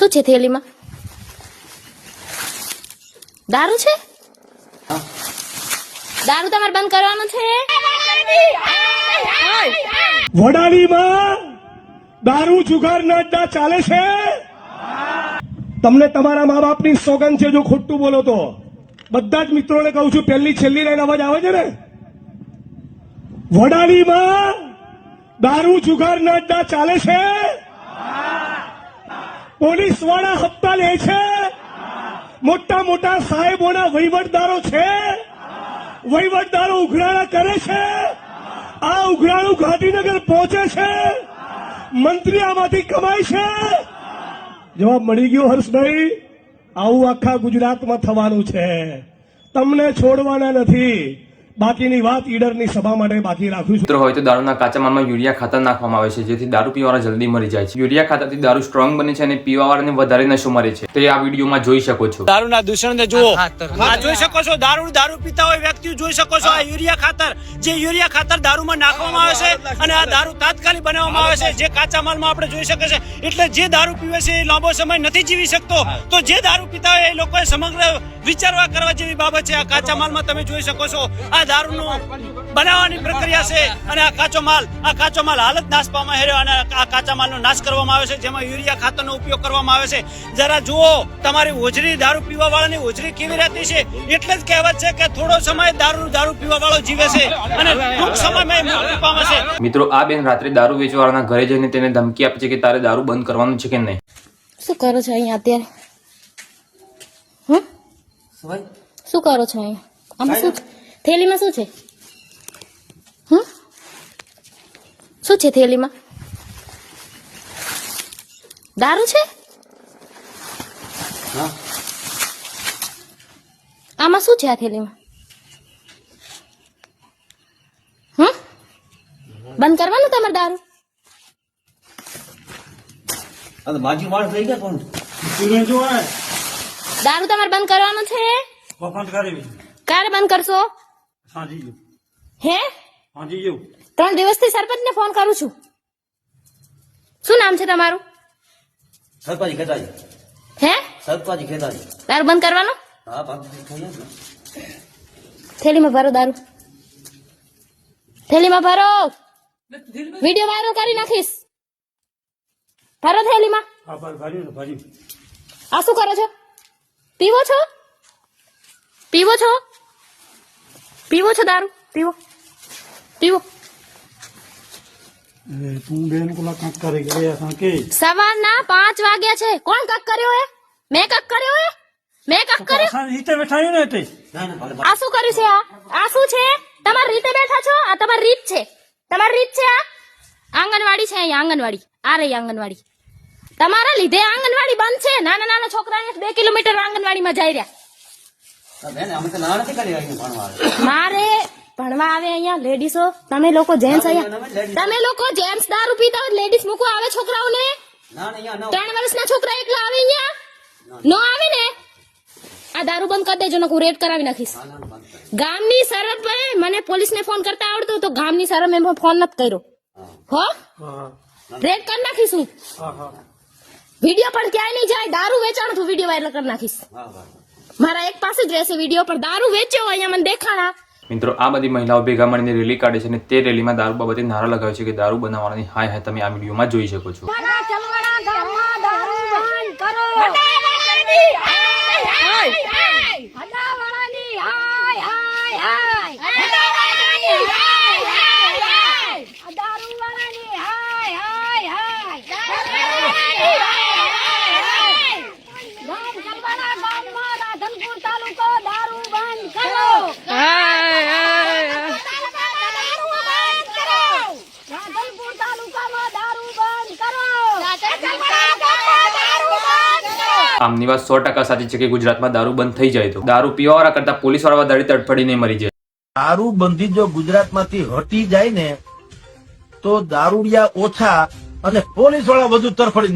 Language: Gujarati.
શું છે થેલીમાં? દારૂ છે? દારૂ તમારે બંધ કરવાનો છે? વડાલીમાં દારૂ જુગારના અડ્ડા ચાલે છે? તમને તમારા મા બાપની સોગંદ છે જો ખોટું બોલો તો. બધા જ મિત્રોને કહું છું પહેલી છેલ્લી લાઈન અવાજ આવે છે ને? વડાલીમાં દારૂ જુગાર અડ્ડા ચાલે છે? પોલીસવાળા હપ્તા લે છે. મોટા મોટા સાહેબોના વહીવટદારો છે. વહીવટદારો ઉઘરાણા કરે છે. આ ઉઘરાણું ગાંધીનગર પહોંચે છે. મંત્રી આમાંથી કમાય છે. જવાબ મળી ગયો હર્ષભાઈ. આવું આખા ગુજરાતમાં થવાનું છે. તમને છોડવાના નથી. બાકીની વાત ઈડરની સભા માટે બાકી રાખું છું. હોય તો દારૂના કાચા માલમાં યુરિયા ખાતર નાખવામાં આવે છે જેથી દારૂ પીવાવાળા જલ્દી મરી જાય છે. યુરિયા ખાતરથી દારૂ સ્ટ્રોંગ બને છે અને પીવાવાળાને વધારે નશો મરે છે. તો એ આ વિડીયોમાં જોઈ શકો છો. દારૂના દૂષણને જુઓ. આ જોઈ શકો છો દારૂ દારૂ પીતા હોય વ્યક્તિ જોઈ શકો છો આ યુરિયા ખાતર જે યુરિયા ખાતર દારૂમાં નાખવામાં આવે છે અને આ દારૂ તાત્કાલિક બનાવવામાં આવે છે જે કાચા માલમાં આપણે જોઈ શકે છે એટલે જે દારૂ પીવે છે એ લાંબો સમય નથી જીવી શકતો. તો જે દારૂ પીતા હોય એ લોકોએ સમગ્ર વિચારવા કરવા જેવી બાબત છે. આ કાચા માલમાં તમે જોઈ શકો છો. આ દારૂનું બનાવવાની પ્રક્રિયા છે અને આ કાચો માલ આ કાચો માલ હાલત નાશ પામે છે અને આ કાચા માલનો નાશ કરવામાં આવે છે. જેમાં યુરિયા ખાતરનો ઉપયોગ કરવામાં આવે છે. જરા જુઓ તમારી હોજરી દારૂ પીવા વાળાની હોજરી કેવી રહેતી છે? એટલે જ કહેવત છે કે થોડો સમય દારૂ દારૂ પીવા વાળો જીવે છે અને ટૂંક સમયમાં મૃત્યુ પામે છે. મિત્રો આ બેન રાત્રે દારૂ વેચવાવાળાના ઘરે જઈને તેને ધમકી આપે છે કે તારે દારૂ બંધ કરવાનું છે કે નહીં? શું કરો છો અહીંયા અત્યારે? હમ? શું કરો છો અહીંયા? આમાં શું છે? થેલીમાં શું છે? હમ? શું છે થેલીમાં? દારૂ છે? આમાં શું છે આ થેલીમાં? હમ? બંધ કરવાનું તમારે દારૂ? માણસ થઈ ગયા કોણ? દારૂ તમારે બંધ કરવાનું છે? કરી ક્યારે બંધ કરશો? સાંજી હે? સાંજી ગયું. ત્રણ દિવસથી સરપંચને ફોન કરું છું. શું નામ છે તમારું? સરપંચ ખેતાજી. હે? સરપંચ ખેતાજી. દારૂ બંધ કરવાનો? હા. થેલીમાં ભરો દારૂ. થેલીમાં ભરો. વીડિયો વાયરલ કરી નાખીશ. ભરો થેલીમાં. હા ભર્યું ભર્યું. આ શું કરો છો? પીવો છો? પીવો છો? પીવો છો દારૂ? પીવો. પીવો. તું બેન કોલા કાંક કરી ગયા હતા સવારના પાંચ વાગ્યા છે. કોણ કક કર્યો હે મેં કક કર્યો હે મેં કક કર્યો? નીચે બેઠાયું ને તે? ના ના ભલે. આ શું કર્યું છે આ? આ શું છે? તમારી રીતે બેઠા છો? આ તમારી રીત છે. તમારી રીત છે આ? આંગણવાડી છે અહીંયા આંગણવાડી. આ રહી આંગણવાડી. તમારા લીધે આંગણવાડી બંધ છે. નાના નાના છોકરા બે કિલોમીટર આંગણવાડીમાં જઈ રહ્યા. હા, બેન અમે તો ના નથી કરી આવી ભણવા મારે ભણવા આવે અહીંયા લેડીસો. તમે લોકો જેન્ટ્સ અહીંયા તમે લોકો જેન્ટ્સ દારૂ પીતા હોય લેડીઝ મૂકવા આવે છોકરાઓને? ના ના અહીંયા ના. ત્રણ વર્ષના છોકરા એકલા આવે અહીંયા? નો આવે ને? આ દારૂ બંધ કરી દેજો હું રેડ કરાવી નાખીશ. ગામની સરપે મને પોલીસને ફોન કરતા આવડતું તો ગામની સરપે મેં ફોન નથી કર્યો. હો. રેડ કરી નાખીશું. વીડિયો પણ ક્યાંય નહીં જાય દારૂ વેચાણ તું વીડિયો વાયરલ કરી નાખીશ. મારા એક પાસે જ રહેશે વીડિયો પર દારૂ વેચ્યો અહીંયા મને દેખાણા. મિત્રો આ બધી મહિલાઓ ભેગા મળીને રેલી કાઢે છે અને તે રેલીમાં દારૂ બાબતે નારા લગાવે છે કે દારૂ બનાવવાની હાય હાય તમે આ વિડીયોમાં જોઈ શકો છો. આમની વાત સો ટકા સાચી છે કે ગુજરાતમાં દારૂ બંધ થઈ જાય તો. દારૂ પીવાવાળા કરતા પોલીસવાળા વધારે તડફડીને મરી જાય. દારૂ બંધી જો ગુજરાતમાંથી હટી જાય ને, તો દારૂડિયા ઓછા અને પોલીસવાળા વધુ તરફડી